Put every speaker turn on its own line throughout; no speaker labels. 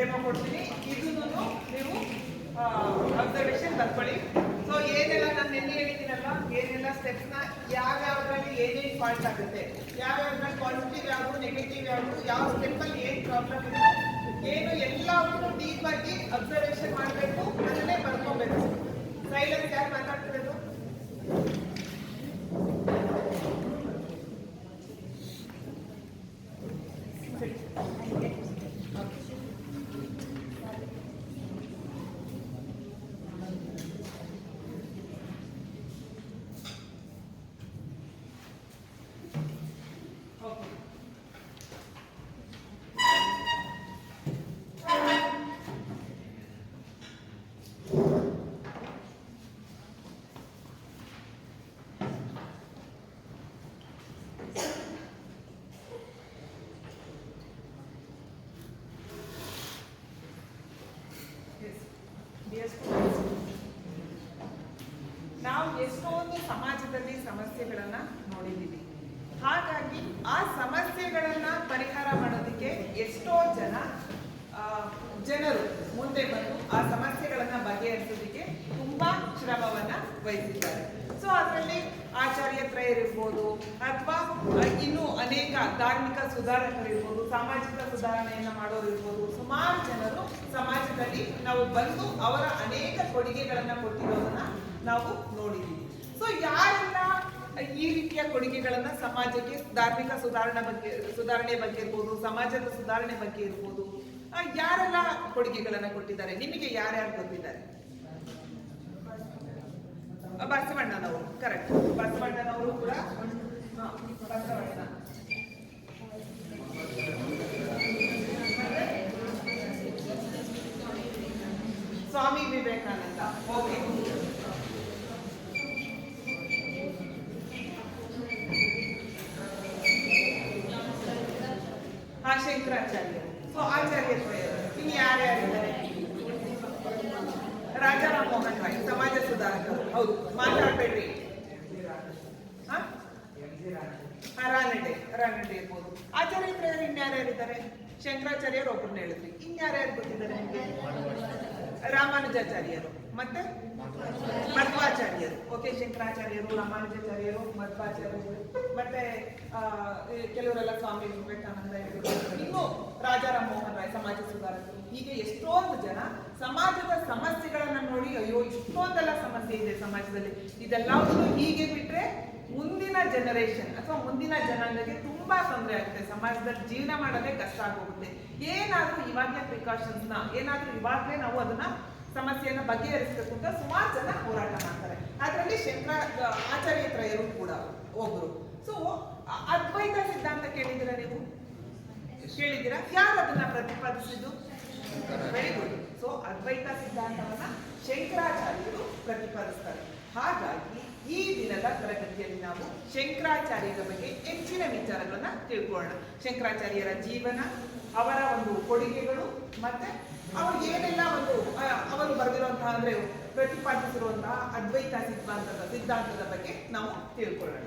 Demo ಕೊಡ್ತೀನಿ. ಇದನ್ನು ನೀವು ಅಬ್ಸರ್ವೇಷನ್ ಬರ್ಕೊಳ್ಳಿ ಸೊ ಏನೆಲ್ಲ ನಾನು ನಿನ್ನೆ ಹೇಳಿದ್ದೀನಲ್ಲ ಏನೆಲ್ಲ ಸ್ಟೆಪ್ಸ್ನ ಯಾವ್ಯಾವ್ದ್ರಲ್ಲಿ ಏನೇನು ಫಾಲ್ಟ್ ಆಗುತ್ತೆ? ಯಾವ್ಯಾವ್ದ್ರಲ್ಲಿ ಪಾಸಿಟಿವ್ ಯಾವುದು ನೆಗೆಟಿವ್ ಯಾವುದು, ಯಾವ ಸ್ಟೆಪ್ಪಲ್ಲಿ ಏನು ಪ್ರಾಬ್ಲಮ್ ಇದೆ? ಏನು ಎಲ್ಲವನ್ನು ಡೀಪ್ ಆಗಿ ಅಬ್ಸರ್ವೇಷನ್ ಮಾಡಬೇಕು, ಅದನ್ನೇ ಬರ್ಕೋಬೇಕು. ಸೈಲೆನ್ಸ್ ಯಾರು ಮಾತಾಡ್ತಿರೋದು ಓಕೆ ನಾವು ಎಷ್ಟೊಂದು ಸಮಾಜದಲ್ಲಿ ಸಮಸ್ಯೆಗಳನ್ನ ನೋಡಿದ್ದೀವಿ. ಹಾಗಾಗಿ ಆ ಸಮಸ್ಯೆಗಳನ್ನ ಪರಿಹಾರ ಮಾಡೋದಕ್ಕೆ ಎಷ್ಟೋ ಜನ ಜನರು ಮುಂದೆ ಬಂದು ಆ ಸಮಸ್ಯೆಗಳನ್ನ ಬಗೆಹರಿಸೋದಕ್ಕೆ ತುಂಬಾ ಶ್ರಮವನ್ನ ವಹಿಸಿದ್ದಾರೆ. ಸೊ ಅದರಲ್ಲಿ ಆಚಾರ್ಯತ್ರಯರಿರ್ಬೋದು ಅಥವಾ ಇನ್ನೂ ಅನೇಕ ಧಾರ್ಮಿಕ ಸುಧಾರಕರಿರ್ಬೋದು ಸಾಮಾಜಿಕ ಸುಧಾರಣೆಯನ್ನ ಮಾಡೋರು ಇರ್ಬೋದು, ಸುಮಾರು ಜನರು ಸಮಾಜದಲ್ಲಿ ನಾವು ಬಂದು ಅವರ ಅನೇಕ ಕೊಡುಗೆಗಳನ್ನ ಕೊಟ್ಟಿರೋದನ್ನ ನಾವು ನೋಡಿದ್ದೀವಿ. ಸೊ ಯಾರೆಲ್ಲ ಈ ರೀತಿಯ ಕೊಡುಗೆಗಳನ್ನ ಸಮಾಜಕ್ಕೆ ಧಾರ್ಮಿಕ ಸುಧಾರಣೆ ಬಗ್ಗೆ ಸುಧಾರಣೆ ಬಗ್ಗೆ ಇರ್ಬೋದು, ಸಮಾಜದ ಸುಧಾರಣೆ ಬಗ್ಗೆ ಇರ್ಬೋದು ಯಾರೆಲ್ಲ ಕೊಡುಗೆಗಳನ್ನ ಕೊಟ್ಟಿದ್ದಾರೆ? ನಿಮಗೆ ಯಾರ್ಯಾರು ಗೊತ್ತಿದ್ದಾರೆ? ಬಸವಣ್ಣನವರು ಕರೆಕ್ಟ್ ಬಸವಣ್ಣನವರು ಕೂಡ ಹಾ, ಬಸವಣ್ಣ ಸ್ವಾಮಿ ವಿವೇಕಾನಂದ ಓಕೆ ಹಾ ಶಂಕರಾಚಾರ್ಯರು ಸೊ ಆಚಾರ್ಯ ದ್ವಯರು ಇನ್ನು ಯಾರ್ಯಾರಿದ್ದಾರೆ ರಾಜಾರಾಮ್ ಮೋಹನ್ ರಾಯ್ ಸಮಾಜ ಸುಧಾರಕರು ಹೌದು ಮಾತಾಡ್ಬೇಡ್ರಿ ಹಾ? ಹಾ, ರಾನಡೆ ರಾನಡೆ ಇರ್ಬೋದು ಆಚಾರ್ಯ ತ್ರಯರು ಇನ್ಯಾರ್ಯಾರಿದ್ದಾರೆ ಶಂಕರಾಚಾರ್ಯರು ಒಬ್ಬರನ್ನ ಹೇಳಿದ್ರಿ. ಇನ್ಯಾರ್ಯಾರು ಗೊತ್ತಿದ್ದಾರೆ ನಿಮಗೆ? ರಾಮಾನುಜಾಚಾರ್ಯರು. ಮತ್ತೆ? ಮಧ್ವಾಚಾರ್ಯರು. ಓಕೆ ಶಂಕರಾಚಾರ್ಯರು, ರಾಮಾನುಜಾಚಾರ್ಯರು, ಮಧ್ವಾಚಾರ್ಯರು. ಮತ್ತೆ ಕೆಲವರೆಲ್ಲ ಸ್ವಾಮಿ ವಿವೇಕಾನಂದ. ಇನ್ನು ಮೋಹನ್ ರಾಯ್, ಸಮಾಜ ಸುಧಾರಕರು ಹೀಗೆ ಎಷ್ಟೊಂದು ಜನ ಸಮಾಜದ ಸಮಸ್ಯೆಗಳನ್ನ ನೋಡಿ, ಅಯ್ಯೋ, ಇಷ್ಟೊಂದೆಲ್ಲ ಸಮಸ್ಯೆ ಇದೆ ಸಮಾಜದಲ್ಲಿ. ಇದೆಲ್ಲವನ್ನು ಹೀಗೆ ಬಿಟ್ರೆ ಮುಂದಿನ ಜನರೇಷನ್ ಅಥವಾ ಮುಂದಿನ ಜನಾಂಗಕ್ಕೆ ತುಂಬಾ ತೊಂದರೆ ಆಗುತ್ತೆ. ಸಮಾಜದಲ್ಲಿ ಜೀವನ ಮಾಡೋದೇ ಕಷ್ಟ ಆಗೋಗುತ್ತೆ. ಏನಾದ್ರೂ ಇವಾಗಲೇ ನ, ಏನಾದ್ರೂ ಇವಾಗಲೇ ನಾವು ಅದನ್ನ ಸಮಸ್ಯೆಯನ್ನ ಬಗೆಹರಿಸಬೇಕು ಅಂತ ಸುಮಾರು ಜನ ಹೋರಾಟ ಮಾಡ್ತಾರೆ. ಅದರಲ್ಲಿ ಶಂಕರ ಆಚಾರ್ಯ ತ್ರಯರು ಕೂಡ ಒಬ್ರು. ಸೊ ಅದ್ವೈತ ಸಿದ್ಧಾಂತ ಕೇಳಿದ್ದೀರಾ ನೀವು? ಕೇಳಿದ್ದೀರಾ? ಯಾರು ಅದನ್ನ ಪ್ರತಿಪಾದಿಸಿದ್ದು? ವೆರಿ ಗುಡ್ ಸೊ ಅದ್ವೈತ ಸಿದ್ಧಾಂತವನ್ನ ಶಂಕರಾಚಾರ್ಯರು ಪ್ರತಿಪಾದಿಸ್ತಾರೆ. ಹಾಗಾಗಿ ಈ ದಿನದ ತರಗತಿಯಲ್ಲಿ ನಾವು ಶಂಕರಾಚಾರ್ಯರ ಬಗ್ಗೆ ಹೆಚ್ಚಿನ ವಿಚಾರಗಳನ್ನ ತಿಳ್ಕೊಳ್ಳೋಣ. ಶಂಕರಾಚಾರ್ಯರ ಜೀವನ, ಅವರ ಒಂದು ಕೊಡುಗೆಗಳು ಮತ್ತೆ ಅವರು ಏನೆಲ್ಲ ಒಂದು ಅವರು ಬರೆದಿರುವಂತಹ ಅಂದ್ರೆ ಪ್ರತಿಪಾದಿಸಿರುವಂತಹ ಅದ್ವೈತ ಸಿದ್ಧಾಂತದ ಸಿದ್ಧಾಂತದ ಬಗ್ಗೆ ನಾವು ತಿಳ್ಕೊಳ್ಳೋಣ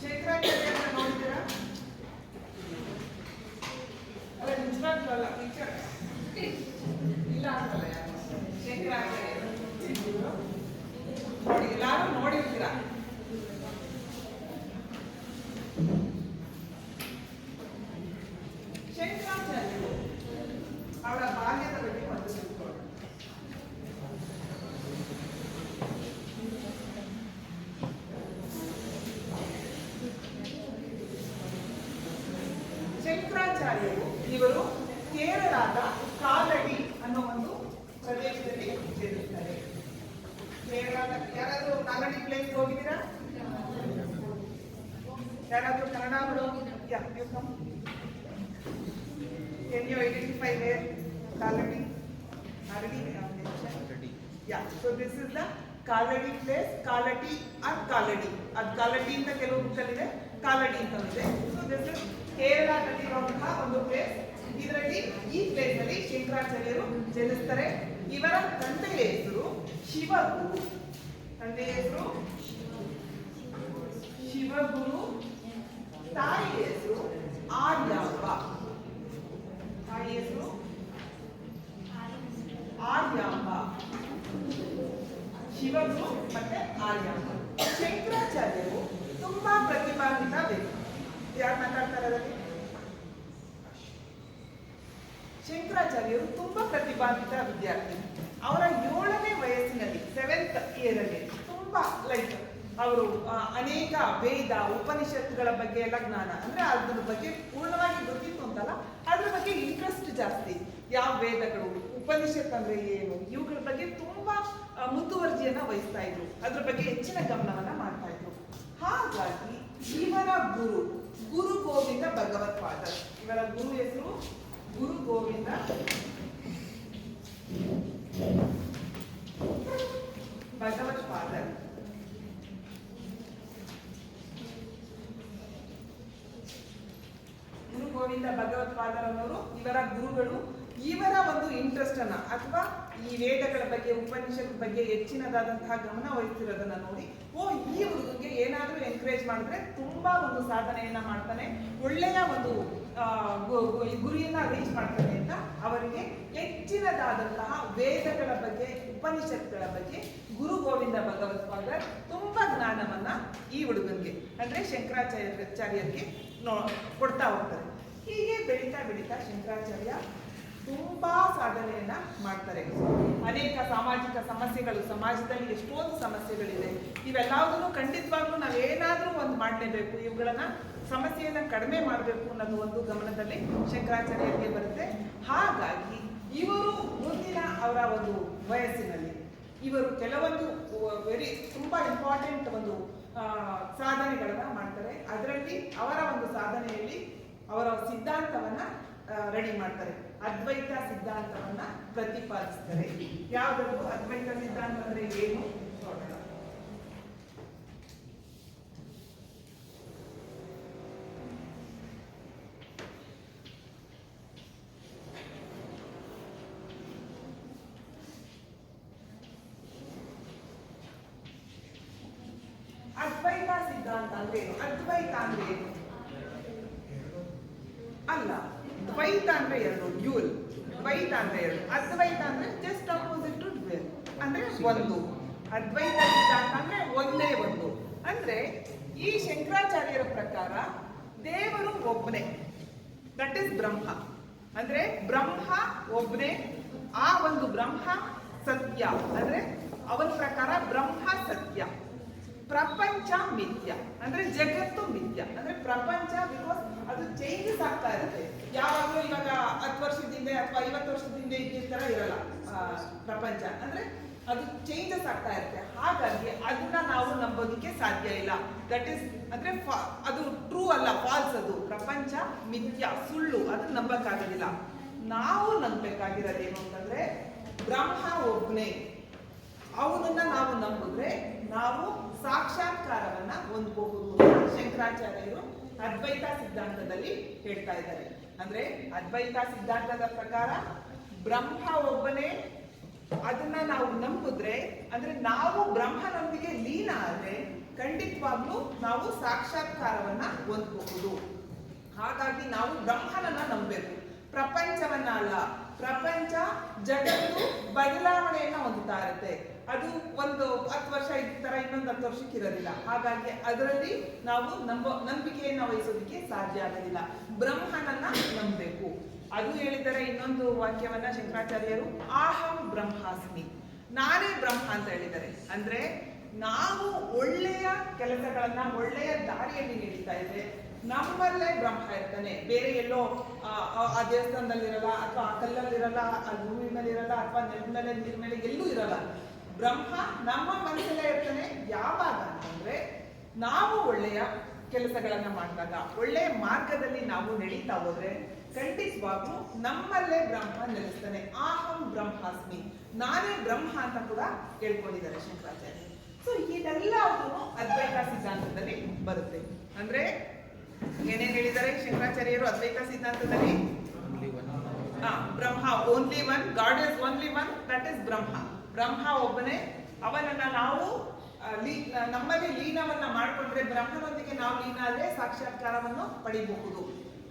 ಶಂಕರಾಚಾರ್ಯರನ್ನ ನೋಡಿದ್ದೀರಾ ಅಲ್ಲ ನಿಜವಾಗ್ಲೂ ಅಲ್ಲ picture. ಇಲ್ಲ ಅಂತಲ್ಲ ಯಾರು ಶಂಕರಾಚಾರ್ಯರು ನೋಡಿ ಎಲ್ಲಾರು ನೋಡಿರ್ತೀರಾ ಶಂಕರಾಚಾರ್ಯರು ಅವಳ ಬಾಲ್ಯದ ಬಗ್ಗೆ ಒಂದು ತಿಳ್ಕೊಳ್ಳೋಣ ಶಂಕರಾಚಾರ್ಯರು ಇವರು ಕೇರಳದ ಕಾಲಡಿ ಅನ್ನೋ ಒಂದು ಪ್ರದೇಶದಲ್ಲಿ ಜನಿಸ್ತಾರೆ ಕೇರಳ ಯಾರಾದ್ರೂ ಯಾರಾದ್ರೂ ನಾಗಡಿ ಪ್ಲೇಸ್ ಹೋಗಿದ್ದೀರಾ ಯಾರಾದ್ರೂ Kannada ya you come can you identify where Kaladi ನಾಗಡಿ ya so this is the Kaladi place Kalati ಅದ್ ಕಾಲಡಿ ಅದ್ ಕಾಲಡಿ ಅಂತ ಕೆಲವು ಬುಕ್ಕಲ್ಲಿದೆ ಕಾಲಡಿ ಅಂತ ಇದೆ ಸೊ ದಿಸ್ ಇಸ್ ಕೇರಳದಲ್ಲಿರುವಂತಹ ಒಂದು ಪ್ಲೇಸ್ ಇದರಲ್ಲಿ ಈ ಪ್ಲೇಸ್ ಅಲ್ಲಿ ಶಂಕರಾಚಾರ್ಯರು ಜನಿಸ್ತಾರೆ. ಇವರ ತಂದೆಯ ಹೆಸರು ಶಿವಗುರು. ತಂದೆಯ ಹೆಸರು ಶಿವಗುರು. ತಾಯಿ ಹೆಸರು ಆರ್ಯಾಪ ತಾಯಿ ಹೆಸರು ಆರ್ಯಾಂಬ. ಶಿವಗುರು ಮತ್ತೆ ಆರ್ಯಾಂಬ. ಶಂಕರಾಚಾರ್ಯರು ತುಂಬಾ ಪ್ರತಿಭಾನ್ವಿತ ವ್ಯಕ್ತಿ ಯಾರು ಮಾತಾಡ್ತಾರೆ ಅದರಲ್ಲಿ ಶಂಕರಾಚಾರ್ಯರು ತುಂಬಾ ಪ್ರತಿಭಾನ್ವಿತ ವಿದ್ಯಾರ್ಥಿ. ಅವರ ಏಳನೇ ವಯಸ್ಸಿನಲ್ಲಿ ಸೆವೆಂತ್ ಇಯರ್ ಅಲ್ಲಿ ತುಂಬಾ ಲೈಕ್ ಅವರು ಅನೇಕ ವೇದ ಉಪನಿಷತ್ತುಗಳ ಬಗ್ಗೆ ಎಲ್ಲ ಜ್ಞಾನ. ಅಂದ್ರೆ ಅದ್ರ ಬಗ್ಗೆ ಪೂರ್ಣವಾಗಿ ಗೊತ್ತಿತ್ತು ಅಂತಲ್ಲ, ಅದ್ರ ಬಗ್ಗೆ ಇಂಟ್ರೆಸ್ಟ್ ಜಾಸ್ತಿ. ಯಾವ ವೇದಗಳು, ಉಪನಿಷತ್ ಅಂದ್ರೆ ಏನು, ಇವುಗಳ ಬಗ್ಗೆ ತುಂಬಾ ಮುತುವರ್ಜಿಯನ್ನು ವಹಿಸ್ತಾ ಇದ್ರು. ಅದ್ರ ಬಗ್ಗೆ ಹೆಚ್ಚಿನ ಗಮನವನ್ನ ಮಾಡ್ತಾ ಇದ್ರು. ಹಾಗಾಗಿ ಇವರ ಗುರು ಗುರು ಗೋವಿಂದ ಭಗವತ್ಪಾದರ್ ಇವರ ಗುರು ಹೆಸರು ಗುರು ಗೋವಿಂದ ಭಗವತ್ಪಾದರ್ ಗುರು ಗೋವಿಂದ ಭಗವತ್ಪಾದರವರು ಇವರ ಗುರುಗಳು, ಇವರ ಒಂದು ಇಂಟ್ರೆಸ್ಟ್ ಅನ್ನ ಅಥವಾ ಈ ವೇದಗಳ ಬಗ್ಗೆ, ಉಪನಿಷತ್ ಬಗ್ಗೆ ಹೆಚ್ಚಿನದಾದಂತಹ ಗಮನ ವಹಿಸಿರೋದನ್ನ ನೋಡಿ. ಓ, ಈ ಹುಡುಗನಿಗೆ ಏನಾದರೂ ಎನ್ಕರೇಜ್ ಮಾಡಿದ್ರೆ ತುಂಬಾ ಒಂದು ಸಾಧನೆಯನ್ನ ಮಾಡ್ತಾನೆ, ಒಳ್ಳೆಯ ಒಂದು ಗುರಿಯನ್ನ ರೀಚ್ ಮಾಡ್ತಾನೆ ಅಂತ ಅವರಿಗೆ ಹೆಚ್ಚಿನದಾದಂತಹ ವೇದಗಳ ಬಗ್ಗೆ, ಉಪನಿಷತ್ಗಳ ಬಗ್ಗೆ, ಗುರು ಗೋವಿಂದ ಭಗವತ್ಪಾದರ್ ತುಂಬಾ ಜ್ಞಾನವನ್ನ ಈ ಹುಡುಗನ್ಗೆ, ಅಂದ್ರೆ ಶಂಕರಾಚಾರ್ಯ ಕೊಡ್ತಾ ಹೋಗ್ತಾರೆ. ಹೀಗೆ ಬೆಳೀತಾ ಬೆಳೀತಾ ಶಂಕರಾಚಾರ್ಯ ತುಂಬಾ ಸಾಧನೆಯನ್ನ ಮಾಡ್ತಾರೆ. ಅನೇಕ ಸಾಮಾಜಿಕ ಸಮಸ್ಯೆಗಳು, ಸಮಾಜದಲ್ಲಿ ಎಷ್ಟೊಂದು ಸಮಸ್ಯೆಗಳಿದೆ, ಇವೆಲ್ಲದನ್ನು ಖಂಡಿತವಾಗ್ಲೂ ನಾವೇನಾದರೂ ಒಂದು ಮಾಡಲೇಬೇಕು, ಇವುಗಳನ್ನ ಸಮಸ್ಯೆಯನ್ನ ಕಡಿಮೆ ಮಾಡಬೇಕು ಅನ್ನೋದು ಒಂದು ಗಮನದಲ್ಲಿ ಶಂಕರಾಚಾರ್ಯರಿಗೆ ಬರುತ್ತೆ. ಹಾಗಾಗಿ ಇವರು ಮುಂದಿನ ಅವರ ಒಂದು ವಯಸ್ಸಿನಲ್ಲಿ, ಇವರು ಕೆಲವೊಂದು ವೆರಿ ತುಂಬಾ ಇಂಪಾರ್ಟೆಂಟ್ ಒಂದು ಸಾಧನೆಗಳನ್ನ ಮಾಡ್ತಾರೆ. ಅದರಲ್ಲಿ ಅವರ ಒಂದು ಸಾಧನೆಯಲ್ಲಿ ಅವರ ಸಿದ್ಧಾಂತವನ್ನ ರೆಡಿ ಮಾಡ್ತಾರೆ. ಅದ್ವೈತ ಸಿದ್ಧಾಂತವನ್ನ ಪ್ರತಿಪಾದಿಸ್ತಾರೆ. ಯಾವ್ದು ಅದ್ವೈತ ಸಿದ್ಧಾಂತ ಅಂದ್ರೆ ಏನು? ನೋಡೋಣ. ಅದ್ವೈತ ಸಿದ್ಧಾಂತ ಅಂದ್ರೆ ಏನು? ಅದ್ವೈತ ಅಂದ್ರೆ ಏನು ಅಲ್ಲ ದ್ವೈತ ಅಂದ್ರೆ ಎರಡು ಡ್ಯೂಲ್ ದ್ವೈತ ಅಂದ್ರೆ ಎರಡು ಅದ್ವೈತ ಅಂದ್ರೆ ಜಸ್ಟ್ ಅಪೋಸಿಟ್ ಟು ಡ್ವೆಲ್ ಅಂದ್ರೆ ಒಂದು ಅದ್ವೈತ ಸಿದ್ಧಾಂತ ಅಂದ್ರೆ ಒಂದೇ ಒಂದು ಅಂದ್ರೆ ಈ ಶಂಕರಾಚಾರ್ಯರ ಪ್ರಕಾರ ದೇವರು ಒಬ್ಬನೇ. That is Brahma. ಅಂದ್ರೆ ಬ್ರಹ್ಮ ಒಬ್ಬನೇ. ಆ ಒಂದು ಬ್ರಹ್ಮ ಸತ್ಯ. ಅಂದ್ರೆ ಅವನ ಪ್ರಕಾರ ಬ್ರಹ್ಮ ಸತ್ಯ. ಪ್ರಪಂಚ ಮಿಥ್ಯ. ಅಂದ್ರೆ ಜಗತ್ತು ಮಿಥ್ಯ. ಅಂದ್ರೆ ಪ್ರಪಂಚ ಬಿಕಾಸ್ ಅದು ಚೇಂಜಸ್ ಆಗ್ತಾ ಇರುತ್ತೆ. ಯಾವಾಗಲೂ ಇವಾಗ ಹತ್ತು ವರ್ಷದ ಹಿಂದೆ ಅಥವಾ ಐವತ್ತು ವರ್ಷದ ಹಿಂದೆ ಇದ್ದಿದ್ದ ತರ ಇರಲ್ಲ. ಪ್ರಪಂಚ. ಅಂದ್ರೆ ಅದು ಚೇಂಜಸ್ ಆಗ್ತಾ ಇರುತ್ತೆ. ಹಾಗಾಗಿ ಅದನ್ನ ನಾವು ನಂಬೋದಕ್ಕೆ ಸಾಧ್ಯ ಇಲ್ಲ. ದಟ್ ಇಸ್ ಅಂದ್ರೆ ಅದು ಟ್ರೂ ಅಲ್ಲ ಫಾಲ್ಸ್ ಅದು. ಪ್ರಪಂಚ ಮಿಥ್ಯ, ಸುಳ್ಳು, ಅದನ್ನ ನಂಬಕ್ಕಾಗೋದಿಲ್ಲ. ನಾವು ನಂಬಬೇಕಾಗಿರೋದೇನು ಅಂತಂದ್ರೆ ಬ್ರಹ್ಮ ಒಬ್ನೇ. ಅವನನ್ನ ನಾವು ನಂಬಿದ್ರೆ ನಾವು ಸಾಕ್ಷಾತ್ಕಾರವನ್ನ ಹೊಂದಬಹುದು ಶಂಕರಾಚಾರ್ಯರು ಅದ್ವೈತ ಸಿದ್ಧಾಂತದಲ್ಲಿ ಹೇಳ್ತಾ ಇದ್ದಾರೆ. ಅಂದ್ರೆ ಅದ್ವೈತ ಸಿದ್ಧಾಂತದ ಪ್ರಕಾರ ಬ್ರಹ್ಮ ಒಬ್ಬನೇ ಅದನ್ನ ನಾವು ನಂಬಿದ್ರೆ, ಅಂದ್ರೆ ನಾವು ಬ್ರಹ್ಮನೊಂದಿಗೆ ಲೀನ ಆದ್ರೆ ಖಂಡಿತವಾಗ್ಲೂ ನಾವು ಸಾಕ್ಷಾತ್ಕಾರವನ್ನ ಹೊಂದಬಹುದು ಹಾಗಾಗಿ ನಾವು ಬ್ರಹ್ಮನನ್ನ ನಂಬಬೇಕು. ಪ್ರಪಂಚವನ್ನ ಅಲ್ಲ ಪ್ರಪಂಚ ಜಗತ್ತು ಬದಲಾವಣೆಯನ್ನ ಹೊಂದುತ್ತಾ ಇರುತ್ತೆ. ಅದು ಒಂದು ಹತ್ತು ವರ್ಷ ಇದ್ದ ತರ ಇನ್ನೊಂದು ಹತ್ತು ವರ್ಷಕ್ಕೆ ಇರೋದಿಲ್ಲ. ಹಾಗಾಗಿ ಅದರಲ್ಲಿ ನಾವು ನಂಬ, ನಂಬಿಕೆಯನ್ನ ವಹಿಸೋದಕ್ಕೆ ಸಾಧ್ಯ ಆಗೋದಿಲ್ಲ. ನಂಬಬೇಕು ಅದು ಹೇಳಿದರೆ ಇನ್ನೊಂದು ವಾಕ್ಯವನ್ನ ಶಂಕರಾಚಾರ್ಯರು ಅಹಂ ಬ್ರಹ್ಮಾಸ್ಮಿ ನಾನೇ ಬ್ರಹ್ಮ ಅಂತ ಹೇಳಿದ್ದಾರೆ. ಅಂದ್ರೆ ನಾವು ಒಳ್ಳೆಯ ಕೆಲಸಗಳನ್ನ ಒಳ್ಳೆಯ ದಾರಿಯಲ್ಲಿ ನೀಡ್ತಾ ಇದ್ರೆ ನಮ್ಮಲ್ಲೇ ಬ್ರಹ್ಮ ಇರ್ತಾನೆ. ಬೇರೆ ಎಲ್ಲೋ ಆ, ದೇವಸ್ಥಾನದಲ್ಲಿರಲ್ಲ ಅಥವಾ ಆ ಕಲ್ಲಲ್ಲಿರಲ್ಲ ಆ ಭೂಮಿ ಮೇಲೆ ಇರಲ್ಲ ಅಥವಾ ನೆಲದ ಮೇಲೆ ನೀರ್ ಮೇಲೆ ಎಲ್ಲೂ ಇರಲ್ಲ. ಬ್ರಹ್ಮ ನಮ್ಮ ಮನಸ್ಸಲ್ಲೇ ಇರ್ತಾನೆ. ಯಾವಾಗ ಅಂತಂದ್ರೆ ನಾವು ಒಳ್ಳೆಯ ಕೆಲಸಗಳನ್ನ ಮಾಡಿದಾಗ ಒಳ್ಳೆಯ ಮಾರ್ಗದಲ್ಲಿ ನಾವು ನಡೀತಾ ಹೋದ್ರೆ ಖಂಡಿತವಾಗ್ಲೂ ನಮ್ಮಲ್ಲೇ ಬ್ರಹ್ಮ ನೆಲೆಸ್ತಾನೆ. ಆಹಂ ಬ್ರಹ್ಮಾಸ್ಮಿ. ನಾನೇ ಬ್ರಹ್ಮ ಅಂತ ಕೂಡ ಹೇಳ್ಕೊಂಡಿದ್ದಾರೆ ಶಂಕರಾಚಾರ್ಯ. ಸೊ ಇದೆಲ್ಲವೂ ಅದ್ವೈತ ಸಿದ್ಧಾಂತದಲ್ಲಿ ಬರುತ್ತೆ. ಅಂದ್ರೆ ಏನೇನ್ ಹೇಳಿದ್ದಾರೆ ಶಂಕರಾಚಾರ್ಯರು ಅದ್ವೈತ ಸಿದ್ಧಾಂತದಲ್ಲಿ? Brahma only one god is only one that is Brahma. Brahma ಒಬ್ಬನೇ. ಅವನನ್ನ ನಾವು ನಮ್ಮಲ್ಲಿ ಲೀನವನ್ನ ಮಾಡಿಕೊಂಡ್ರೆ ಬ್ರಹ್ಮನೊಂದಿಗೆ ನಾವು ಲೀನ ಆದ್ರೆ ಸಾಕ್ಷಾತ್ಕಾರವನ್ನು ಪಡಿಬಹುದು.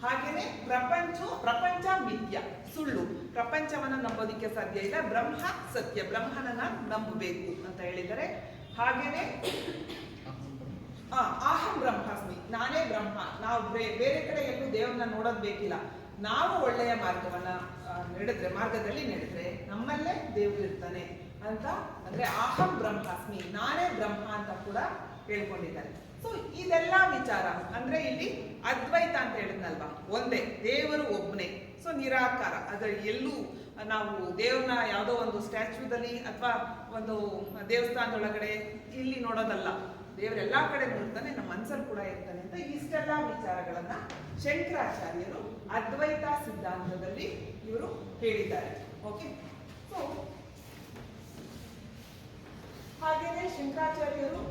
ಹಾಗೇನೆ ಪ್ರಪಂಚ ಪ್ರಪಂಚ ಮಿಥ್ಯ, ಸುಳ್ಳು. ಪ್ರಪಂಚವನ್ನ ನಂಬೋದಿಕ್ಕೆ ಸಾಧ್ಯ ಇಲ್ಲ. ಬ್ರಹ್ಮ ಸತ್ಯ. ಬ್ರಹ್ಮನನ್ನ ನಂಬಬೇಕು ಅಂತ ಹೇಳಿದರೆ ಹಾಗೇನೆ ಅಹಂ ಬ್ರಹ್ಮಾಸ್ಮಿ. ನಾನೇ ಬ್ರಹ್ಮ. ನಾವು ಬೇರೆ ಕಡೆ ಎಲ್ಲೂ ದೇವರನ್ನ ನೋಡೋದ್ ಬೇಕಿಲ್ಲ. ನಾವು ಒಳ್ಳೆಯ ಮಾರ್ಗವನ್ನ ನಡೆದ್ರೆ, ಮಾರ್ಗದಲ್ಲಿ ನಡೆದ್ರೆ ನಮ್ಮಲ್ಲೇ ದೇವರು ಇರ್ತಾನೆ ಅಂತ ಅಂದ್ರೆ ಅಹಂ ಬ್ರಹ್ಮಾಸ್ಮಿ. ನಾನೇ ಬ್ರಹ್ಮ ಅಂತ ಕೂಡ ಹೇಳ್ಕೊಂಡಿದ್ದಾರೆ. ಸೊ ಇದೆಲ್ಲ ವಿಚಾರ, ಅಂದ್ರೆ ಇಲ್ಲಿ ಅದ್ವೈತ ಅಂತ ಹೇಳಿದ್ನಲ್ವಾ? ಒಂದೇ, ದೇವರು ಒಬ್ಬನೇ ಸೊ ನಿರಾಕಾರ, ಅದ್ರ ಎಲ್ಲೂ ನಾವು ದೇವ್ರನ್ನ ಯಾವುದೋ ಒಂದು ಸ್ಟ್ಯಾಚ್ಯೂದಲ್ಲಿ ಅಥವಾ ಒಂದು ದೇವಸ್ಥಾನದೊಳಗಡೆ ಇಲ್ಲಿ ನೋಡೋದಲ್ಲ. ದೇವರೆಲ್ಲ ಕಡೆ ನೋಡ್ತಾನೆ, ನಮ್ಮ ಮನ್ಸಲ್ಲಿ ಕೂಡ ಇರ್ತಾನೆ ಅಂತ ಇಷ್ಟೆಲ್ಲ ವಿಚಾರಗಳನ್ನ ಶಂಕರಾಚಾರ್ಯರು ಅದ್ವೈತ ಸಿದ್ಧಾಂತದಲ್ಲಿ ಇವರು ಹೇಳಿದ್ದಾರೆ. ಓಕೆ ಸೊ ಹಾಗೇನೆ ಶಂಕರಾಚಾರ್ಯರು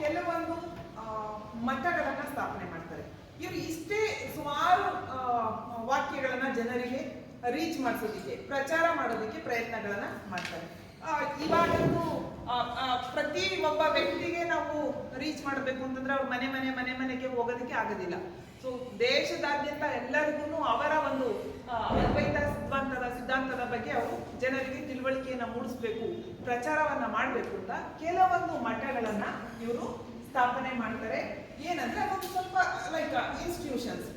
ಕೆಲವೊಂದು ಮಠಗಳನ್ನು ಸ್ಥಾಪನೆ ಮಾಡ್ತಾರೆ. ಇವರು ಇಷ್ಟೇ ಸುಮಾರು ವಾಕ್ಯಗಳನ್ನ ಜನರಿಗೆ ರೀಚ್ ಮಾಡಿಸೋದಿಕ್ಕೆ, ಪ್ರಚಾರ ಮಾಡೋದಕ್ಕೆ ಪ್ರಯತ್ನಗಳನ್ನ ಮಾಡ್ತಾರೆ. ಇವಾಗಂತೂ ಪ್ರತಿ ಒಬ್ಬ ವ್ಯಕ್ತಿಗೆ ನಾವು ರೀಚ್ ಮಾಡಬೇಕು ಅಂತಂದ್ರೆ ಅವ್ರ ಮನೆ ಮನೆ ಮನೆ, ಮನೆಗೆ ಹೋಗೋದಕ್ಕೆ ಆಗೋದಿಲ್ಲ. ಸೊ ದೇಶದಾದ್ಯಂತ ಎಲ್ಲರಿಗೂ ಅವರ ಒಂದು ಅದ್ವೈತ ಸಿದ್ಧಾಂತದ ಸಿದ್ಧಾಂತದ ಬಗ್ಗೆ ಅವರು ಜನರಿಗೆ ತಿಳುವಳಿಕೆಯನ್ನು ಮೂಡಿಸ್ಬೇಕು, ಪ್ರಚಾರವನ್ನ ಮಾಡಬೇಕು ಅಂತ ಕೆಲವೊಂದು ಮಠಗಳನ್ನ ಇವರು ಸ್ಥಾಪನೆ ಮಾಡ್ತಾರೆ. ಏನಂದ್ರೆ ಅದೊಂದು ಸ್ವಲ್ಪ ಲೈಕ್ ಇನ್ಸ್ಟಿಟ್ಯೂಷನ್ಸ್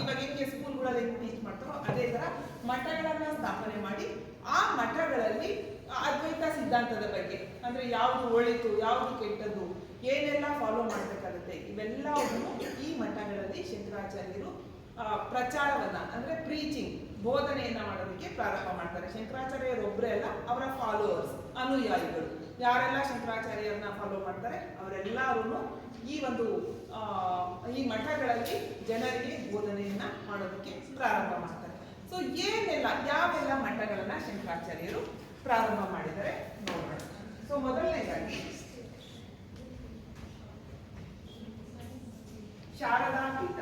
ಇವಾಗ ಹೆಂಗೆ ಸ್ಕೂಲ್ಗಳಲ್ಲಿ ಟೀಚ್ ಮಾಡ್ತಾರೋ ಅದೇ ತರ ಮಠಗಳನ್ನ ಸ್ಥಾಪನೆ ಮಾಡಿ ಆ ಮಠಗಳಲ್ಲಿ ಅದ್ವೈತ ಸಿದ್ಧಾಂತದ ಬಗ್ಗೆ, ಅಂದ್ರೆ ಯಾವುದು ಒಳಿತು, ಯಾವುದು ಕೆಟ್ಟದ್ದು, ಏನೆಲ್ಲ ಫಾಲೋ ಇವೆಲ್ಲವನ್ನು ಈ ಮಠಗಳಲ್ಲಿ ಶಂಕರಾಚಾರ್ಯರು ಪ್ರಚಾರವನ್ನ, ಅಂದ್ರೆ ಪ್ರೀಚಿಂಗ್ ಬೋಧನೆಯನ್ನ ಮಾಡೋದಕ್ಕೆ ಪ್ರಾರಂಭ ಮಾಡ್ತಾರೆ. ಶಂಕರಾಚಾರ್ಯರು ಒಬ್ಬರೇ ಅಲ್ಲ, ಅವರ ಫಾಲೋವರ್ಸ್ ಅನುಯಾಯಿಗಳು. ಯಾರೆಲ್ಲ ಶಂಕರಾಚಾರ್ಯರನ್ನ ಫಾಲೋ ಮಾಡ್ತಾರೆ ಅವರೆಲ್ಲರೂ ಈ ಒಂದು ಈ ಮಠಗಳಲ್ಲಿ ಜನರಿಗೆ ಬೋಧನೆಯನ್ನ ಮಾಡೋದಕ್ಕೆ ಪ್ರಾರಂಭ ಮಾಡ್ತಾರೆ. ಸೊ ಏನೆಲ್ಲ, ಯಾವೆಲ್ಲ ಮಠಗಳನ್ನ ಶಂಕರಾಚಾರ್ಯರು ಪ್ರಾರಂಭ ಮಾಡಿದರೆ ನೋಡೋಣ. ಸೊ ಮೊದಲನೇದಾಗಿ ಶಾರದಾ ಪೀಠ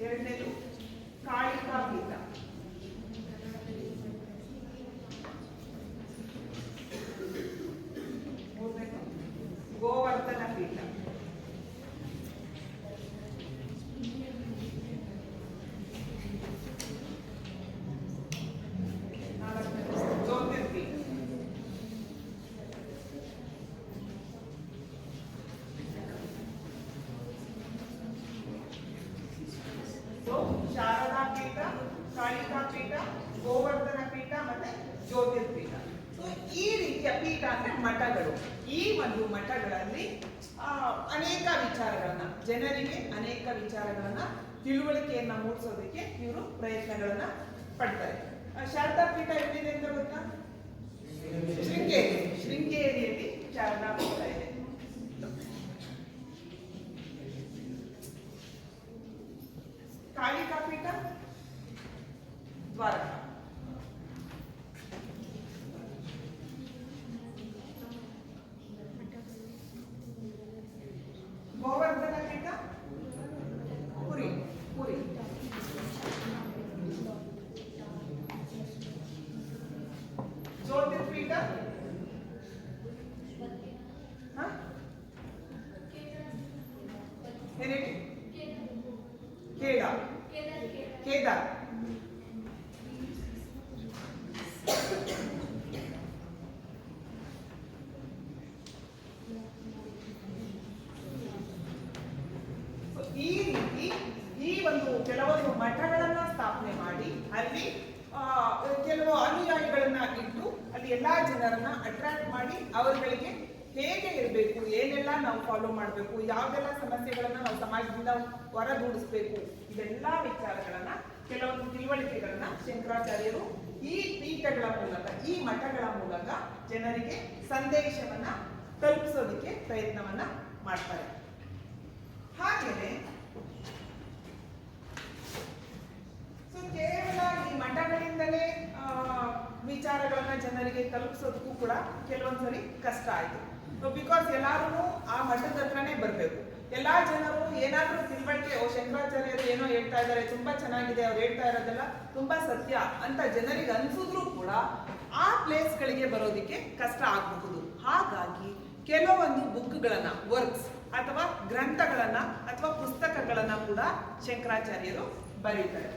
ಎರಡನೇದು ಕಾಳಿಕಾ ಪೀಠ ಮೂರನೇದು ಗೋವರ್ಧನ ಪೀಠ ನಾಲ್ಕನೇದು ಜ್ಯೋತಿರ್ಪೀಠ ಸೊ ಶಾರದಾ ಪೀಠ ಕಾಳಿಕಾ ಪೀಠ ಗೋವರ್ಧನ ಪೀಠ ಮತ್ತೆ ಜ್ಯೋತಿರ್ಪೀಠ ಸೊ ಈ ರೀತಿಯ ಪೀಠ ಅಂದ್ರೆ ಮಠಗಳು. ಈ ಒಂದು ಮಠಗಳಲ್ಲಿ ಅನೇಕ ವಿಚಾರಗಳನ್ನ ಜನರಿಗೆ ಅನೇಕ ವಿಚಾರಗಳನ್ನ ತಿಳುವಳಿಕೆಯನ್ನ ಮೂಡಿಸೋದಕ್ಕೆ ಇವರು ಪ್ರಯತ್ನಗಳನ್ನ ಪಡ್ತಾರೆ. ಆ, ಪೀಠ ಎಲ್ಲಿದೆ ಅಂತ ಗೊತ್ತಾ? ಶೃಂಗೇರಿ ಶೃಂಗೇರಿಯಲ್ಲಿ ಶಾರದಾ ಪೀಠ ಇದೆ. ಕಾಳಿಕಾ ಪೀಠ ಗೋವರ್ಧನ ಪೀಠ ಪುರಿ ಪುರಿ ಜ್ಯೋತಿರ್ಪೀಠ ಹ? ಏನ್ ಹೇಳಿ ಕೇಡ ಕೇದಾರ್ So, ಈ ರೀತಿ ಈ ಒಂದು ಕೆಲವೊಂದು ಮಠಗಳನ್ನ ಸ್ಥಾಪನೆ ಮಾಡಿ, ಅಲ್ಲಿ ಕೆಲವು ಅನುಯಾಯಿಗಳನ್ನ ಇಟ್ಟು ಅಲ್ಲಿ ಎಲ್ಲಾ ಜನರನ್ನ ಅಟ್ರಾಕ್ಟ್ ಮಾಡಿ ಅವರುಗಳಿಗೆ ಹೇಗೆ ಇರಬೇಕು, ಏನೆಲ್ಲ ನಾವು ಫಾಲೋ ಮಾಡಬೇಕು, ಯಾವ್ದೆಲ್ಲ ಸಮಸ್ಯೆಗಳನ್ನ ನಾವು ಸಮಾಜದಿಂದ ಹೊರದೂಡಿಸ್ಬೇಕು, ಇದೆಲ್ಲ ವಿಚಾರಗಳನ್ನ ಕೆಲವೊಂದು ತಿಳುವಳಿಕೆಗಳನ್ನ ಶಂಕರಾಚಾರ್ಯರು ಈ ಪೀಠಗಳ ಮೂಲಕ, ಈ ಮಠಗಳ ಮೂಲಕ ಜನರಿಗೆ ಸಂದೇಶವನ್ನ ತಲುಪಿಸೋದಕ್ಕೆ ಪ್ರಯತ್ನವನ್ನ ಮಾಡ್ತಾರೆ. ಹಾಗೆಯೇ ಸೊ ಕೇವಲ ಈ ಮಠಗಳಿಂದಲೇ ವಿಚಾರಗಳನ್ನ ಜನರಿಗೆ ತಲುಪಿಸೋದಕ್ಕೂ ಕೂಡ ಕೆಲವೊಂದ್ಸರಿ ಕಷ್ಟ ಆಯ್ತು. ಬಿಕಾಸ್ ಎಲ್ಲರೂ ಆ ಮಠದ ಹತ್ರನೇ ಬರ್ಬೇಕು. ಎಲ್ಲಾ ಜನರು ಏನಾದ್ರೂ ತಿಳುವಳಿಕೆ, ಓ, ಶಂಕರಾಚಾರ್ಯರು ಏನೋ ಹೇಳ್ತಾ ಇದ್ದಾರೆ, ತುಂಬಾ ಚೆನ್ನಾಗಿದೆ, ಅವ್ರು ಹೇಳ್ತಾ ಇರೋದೆಲ್ಲ ತುಂಬಾ ಸತ್ಯ ಅಂತ ಜನರಿಗೆ ಅನ್ಸಿದ್ರು ಕೂಡ ಆ ಪ್ಲೇಸ್ಗಳಿಗೆ ಬರೋದಿಕ್ಕೆ ಕಷ್ಟ ಆಗಬಹುದು. ಹಾಗಾಗಿ ಕೆಲವೊಂದು ಬುಕ್ಗಳನ್ನ, ವರ್ಕ್ಸ್ ಅಥವಾ ಗ್ರಂಥಗಳನ್ನ ಅಥವಾ ಪುಸ್ತಕಗಳನ್ನ ಕೂಡ ಶಂಕರಾಚಾರ್ಯರು ಬರೀತಾರೆ.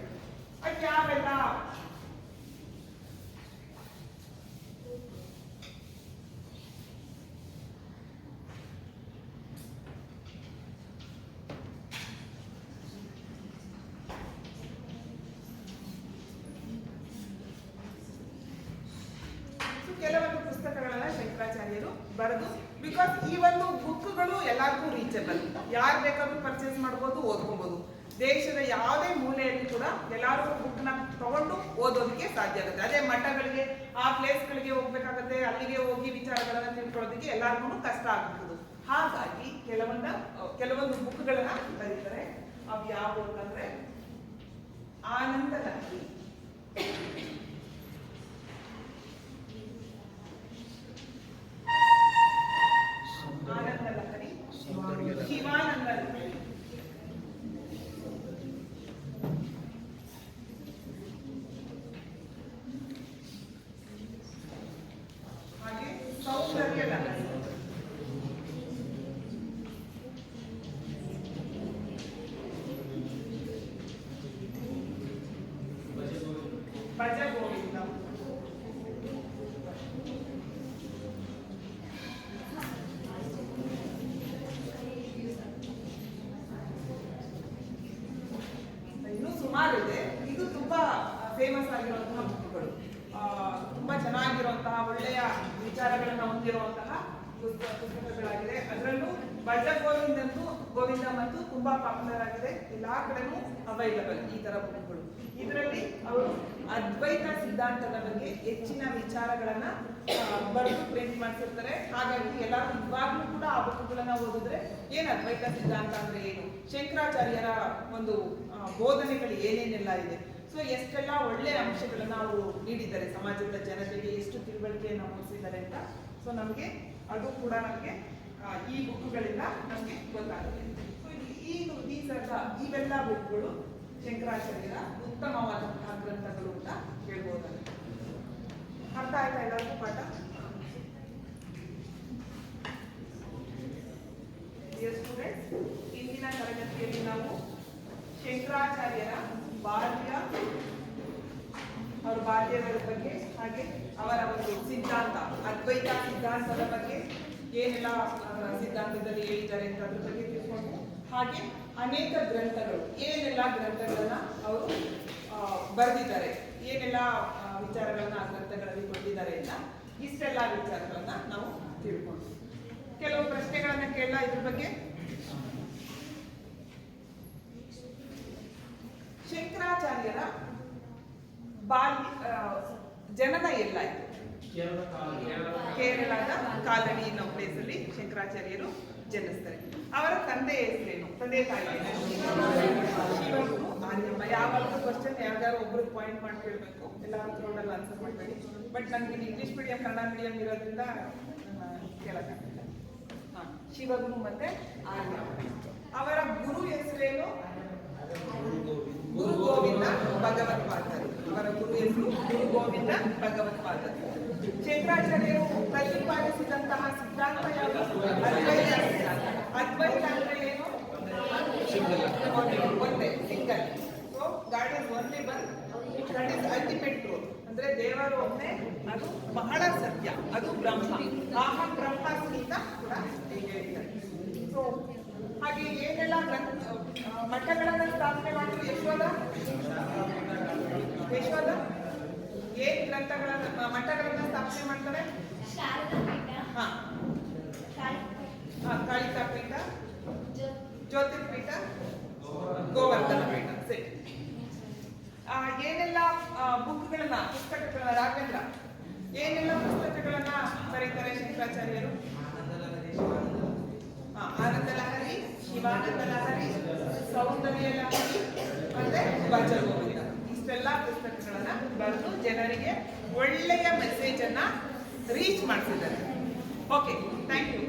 ಕೆಲವೊಂದು ಪುಸ್ತಕಗಳನ್ನ ಶಂಕರಾಚಾರ್ಯರು ಬರೆದು ಬಿಕಾಸ್ ಈ ಒಂದು ಬುಕ್ಗಳು ಎಲ್ಲರಿಗೂ ರೀಚಬಲ್ ಯಾರು ಬೇಕಾದ್ರೂ ಪರ್ಚೇಸ್ ಮಾಡ್ಬೋದು, ಓದ್ಕೊಬೋದು. ದೇಶದ ಯಾವುದೇ ಮೂಲೆಯಲ್ಲಿ ಕೂಡ ಎಲ್ಲರೂ ಬುಕ್ನ ತಗೊಂಡು ಓದೋದಕ್ಕೆ ಸಾಧ್ಯ ಆಗುತ್ತೆ. ಅದೇ ಮಠಗಳಿಗೆ, ಆ ಪ್ಲೇಸ್ಗಳಿಗೆ ಹೋಗ್ಬೇಕಾಗತ್ತೆ, ಅಲ್ಲಿಗೆ ಹೋಗಿ ವಿಚಾರಗಳನ್ನ ತಿಳ್ಕೊಳ್ಳೋದಕ್ಕೆ ಎಲ್ಲರಿಗೂ ಕಷ್ಟ ಆಗಬಹುದು ಹಾಗಾಗಿ ಕೆಲವೊಂದ, ಕೆಲವೊಂದು ಬುಕ್ಗಳನ್ನ ಬರೀತಾರೆ. ಅವು ಯಾವುವು ಅಂತಂದ್ರೆ ಆನಂದ ಲಹರಿ ಆನಂದ ಲಹರಿ ಶಿವಾನಂದ ಲಹರಿ ಹಾಗೆ ಸೌಂದರ್ಯ ಲಹರಿ ಭಜ ಗೋವಿಂದ ಸುಮಾರು ಇದೆ ತುಂಬಾ ಫೇಮಸ್ ಆಗಿರುವಂತಹ ಬುಕ್ಗಳು ತುಂಬಾ ಚೆನ್ನಾಗಿರುವಂತಹ, ಒಳ್ಳೆಯ ವಿಚಾರಗಳನ್ನ ಹೊಂದಿರುವಂತಹ ಪುಸ್ತಕ ಪುಸ್ತಕಗಳಾಗಿದೆ. ಅದರಲ್ಲೂ ಭಜ ಗೋವಿಂದಂತೂ ಗೋವಿಂದ ಮತ್ತು ತುಂಬಾ ಪಾಪ್ಯುಲರ್ ಆಗಿದೆ. ಎಲ್ಲಾ ಕಡೆನೂ ಅವೈಲಬಲ್ ಈ ತರ ಬುಕ್ಗಳು ಇದರಲ್ಲಿ ಅವರು ಅದ್ವೈತ ಸಿದ್ಧಾಂತದ ಬಗ್ಗೆ ಹೆಚ್ಚಿನ ವಿಚಾರಗಳನ್ನ ಬರೆದು ಪ್ರಿಂಟ್ ಮಾಡಿಸಿರ್ತಾರೆ. ಹಾಗಾಗಿ ಎಲ್ಲರೂ ಇವಾಗ್ಲೂ ಕೂಡ ಆ ಬುಕ್ಗಳನ್ನ ಓದಿದ್ರೆ ಏನ್ ಅದ್ವೈತ ಸಿದ್ಧಾಂತ ಅಂದ್ರೆ ಏನು? ಶಂಕರಾಚಾರ್ಯರ ಒಂದು ಬೋಧನೆಗಳು ಏನೇನೆಲ್ಲ ಇದೆ? ಸೊ ಎಷ್ಟೆಲ್ಲ ಒಳ್ಳೆ ಅಂಶಗಳನ್ನ ಅವರು ನೀಡಿದ್ದಾರೆ ಸಮಾಜದ ಜನತೆಗೆ, ಎಷ್ಟು ತಿಳುವಳಿಕೆಯನ್ನು ಮೂಡಿಸಿದ್ದಾರೆ ಅಂತ. ಸೊ ನಮಗೆ ಅದು ಕೂಡ ನಮಗೆ ಈ ಬುಕ್ಗಳಿಂದ ನಮಗೆ ಗೊತ್ತಾಗುತ್ತೆ. ಸೊ ಈ ದೀಸ್ ಇವೆಲ್ಲ ಬುಕ್ಗಳು ಶಂಕರಾಚಾರ್ಯರ ಉತ್ತಮವಾದಂತಹ ಗ್ರಂಥಗಳು ಅಂತ ಹೇಳ್ಬೋದಲ್ಲ ಅರ್ಥ ಆಯ್ತಾ ಎಲ್ಲರಿಗೂ ಪಾಠ? Students, ಇಂದಿನ ತರಗತಿಯಲ್ಲಿ ನಾವು ಶಂಕರಾಚಾರ್ಯರ ಬಾಲ್ಯ ಅವರ ಬಾಲ್ಯಗಳ ಬಗ್ಗೆ ಹಾಗೆ ಅವರ ಒಂದು ಸಿದ್ಧಾಂತ ಅದ್ವೈತ ಸಿದ್ಧಾಂತದ ಬಗ್ಗೆ ಏನೆಲ್ಲ ಸಿದ್ಧಾಂತದಲ್ಲಿ ಹೇಳಿದ್ದಾರೆ ಅಂತ ಅದ್ರ ಬಗ್ಗೆ ತಿಳ್ಕೊಂಡು ಹಾಗೆ ಅನೇಕ ಗ್ರಂಥಗಳು, ಏನೆಲ್ಲ ಗ್ರಂಥಗಳನ್ನ ಅವರು ಬರೆದಿದ್ದಾರೆ, ಏನೆಲ್ಲ ವಿಚಾರಗಳನ್ನ ಆ ಗ್ರಂಥಗಳಲ್ಲಿ ಕೊಟ್ಟಿದ್ದಾರೆ ಅಂತ ಇಷ್ಟೆಲ್ಲ ವಿಚಾರಗಳನ್ನ ನಾವು ತಿಳ್ಕೊಂಡು. ಕೆಲವು ಪ್ರಶ್ನೆಗಳನ್ನ ಕೇಳ ಇದ್ರ ಬಗ್ಗೆ? ಶಂಕರಾಚಾರ್ಯರ ಬಾಲ್ಯ ಜನನ ಎಲ್ಲ ಕೇರಳದ ಕಾಲನಿ ಅನ್ನೋ ಪ್ಲೇಸಲ್ಲಿ ಶಂಕರಾಚಾರ್ಯರು ಜನಿಸ್ತಾರೆ. ಅವರ ತಂದೆ ಹೆಸರೇನು? ತಂದೆ ತಾಯಿ. ಯಾವಾಗಲೂ ಕ್ವಶನ್ ಯಾವ್ದಾದ್ರು ಒಬ್ರು ಪಾಯಿಂಟ್ ಮಾಡಿ ಕೇಳಬೇಕು ಎಲ್ಲರೂ ಥ್ರೋಡಲ್ಲಿ ಆನ್ಸರ್ ಮಾಡಬೇಡಿ ಬಟ್ ನನಗೆ ಇಂಗ್ಲಿಷ್ ಮೀಡಿಯಂ ಕನ್ನಡ ಮೀಡಿಯಂ ಇರೋದ್ರಿಂದ ಕೇಳಕ್ಕಾಗಲ್ಲ ಹಾ, ಶಿವಗುರು ಮತ್ತೆ ಆರ್ಯ. ಅವರ ಗುರು ಹೆಸರೇನು? ಗುರು ಗೋವಿಂದ ಭಗವತ್ಪಾದರು ಅವರ ಗುರು ಹೆಸರು ಗುರು ಗೋವಿಂದ ಭಗವತ್ಪಾದರು ಶಂಕರಾಚಾರ್ಯರು ಪ್ರತಿಪಾದಿಸಿದಂತಹ ಸಿದ್ಧಾಂತ ಯಾವುದು? ಅದ್ವೈತ. ಅದ್ವೈತ ಅಂದ್ರೆ ಒಂದೇ, single. So god is only one that is ultimate truth ಅಂದ್ರೆ ದೇವರು ಒಮ್ಮೆ ಅದು ಬಹಳ ಸತ್ಯ. ಅದು ಬ್ರಹ್ಮ. ಆಹ ಬ್ರಹ್ಮ ಕೂಡ ಹೀಗೆ ಸೊ ಹಾಗೆ ಏನೆಲ್ಲ ಮಠಗಳನ್ನ ಸ್ಥಾಪನೆ ಮಾಡಿದ್ರು ಯಶೋಧ? ಯಶೋಧ? ಏನ್ ಗ್ರಂಥಗಳನ್ನ ಮಠಗಳನ್ನ ಸ್ಥಾಪನೆ ಮಾಡ್ತಾರೆ? ಹಾ. ಏನೆಲ್ಲ ಬುಕ್ಗಳನ್ನ ಪುಸ್ತಕಗಳ ರಾಘವೇಂದ್ರ, ಏನೆಲ್ಲ ಪುಸ್ತಕಗಳನ್ನ ಬರೀತಾರೆ ಶಂಕರಾಚಾರ್ಯರು? ಆನಂದ ಲಹರಿ, ಶಿವಾನಂದ ಲಹರಿ, ಸೌಂದರ್ಯ ಲಹರಿ, ಮತ್ತೆ ಭಜಗೋವಿಂದ ಇಷ್ಟೆಲ್ಲ ಪುಸ್ತಕಗಳನ್ನ ಬರೆದು ಜನರಿಗೆ ಒಳ್ಳೆಯ ಮೆಸೇಜ್ ಅನ್ನ ರೀಚ್ ಮಾಡ್ತಿದ್ದಾರೆ ಓಕೆ ಥ್ಯಾಂಕ್ ಯು